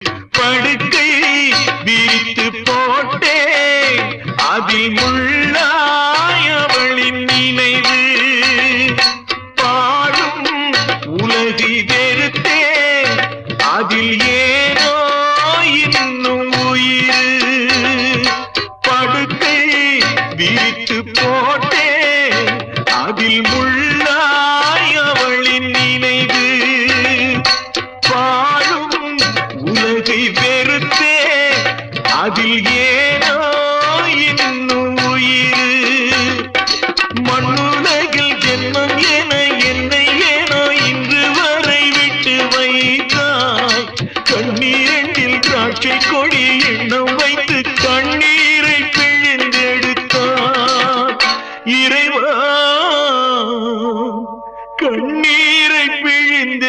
படுக்கை விரித்து போட்டே அதில் முள்ளாயவளின் நினைவு. பாடும் உலகி வெறுத்தே அதில் ஏனோ இன்னும் உயிர். படுக்கை விரித்து போட்டே ஒன்றை வெறுத்தே அதில் ஏனோ இன்னும் உயிர். மண்ணுலகில் ஜென்மம் என என்னை ஏனோ இன்று வரை விட்டு வைத்தாய். கண்ணீரண்டில் திராட்சை கொடி எண்ணம் வைத்து கண்ணீரை பிழிந்தெடுத்தார் இறைவா கண்ணீரை பிழிந்து